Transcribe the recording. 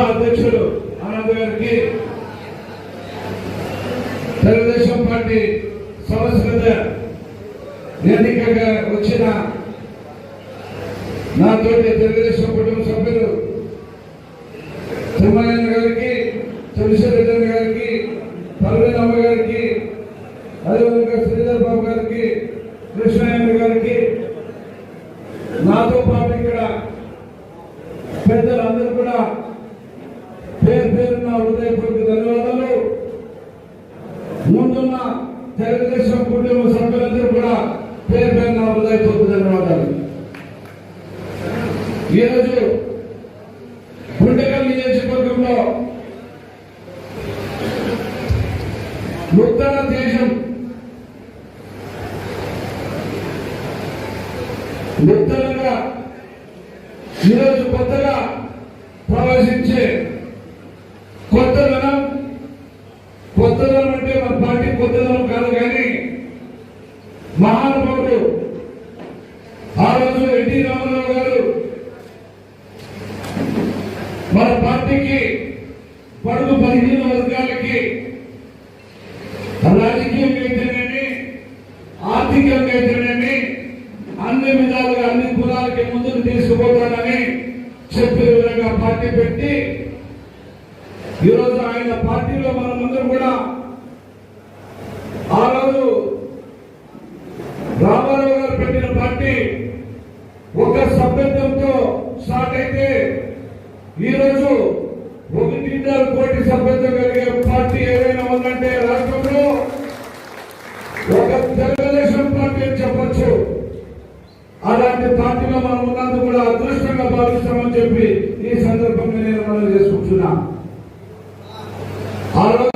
జిల్లా ఆనంద్ గారికి తెలుగుదేశం పార్టీ సంస్కృత ఎన్నికగా వచ్చిన నాతోటి తెలుగుదేశం కుటుంబ సభ్యులు తిమ్మయ్య గారికి తులసిరెడ్డి గారికి పర్వీనమ్మ గారికి అదేవిధంగా శ్రీధర్ బాబు గారికి కృష్ణయ్య గారికి హృదయపూర్వక ధన్యవాదాలు. ముందున్న తెలుగుదేశం కుటుంబ సభ్యులందరూ కూడా పేరు పేరు నా హృదయపూర్వక ధన్యవాదాలు. ఈరోజు గుండెకల్ నియోజకవర్గంలో నూతన దేశం నూతనంగా ఈరోజు కొత్తగా ప్రవేశించే కొత్తదనం. కొత్తదనం అంటే మన పార్టీ కొత్తదనం కాదు కానీ మహానుభావుడు ఆ రోజు ఎన్టీ రామారావు గారు మన పార్టీకి పడుగు పదిహేను వర్గాలకి రాజకీయంగా అయితేనేమి ఆర్థికంగా అయితేనేమి అన్ని విధాలుగా అన్ని కులాలకి ముందుకు తీసుకుపోతానని చెప్పే విధంగా పార్టీ పెట్టి ఈరోజు ఆయన పార్టీలో మనమందరం కూడా ఆ రోజు రామారావు గారు పెట్టిన పార్టీ ఒక సభ్యత్వంతో స్టార్ట్ అయితే ఈరోజు ఒకటిన్నర కోటి సభ్యత్వం కలిగే పార్టీ ఏదైనా ఉందంటే రాష్ట్రంలో ఒక తెలుగుదేశం పార్టీ అని చెప్పచ్చు. అలాంటి పార్టీలో మనం ఉన్నందుకు కూడా అదృష్టంగా భావిస్తామని చెప్పి ఈ సందర్భంగా నేను మనం చేసుకుంటున్నాను. Arnold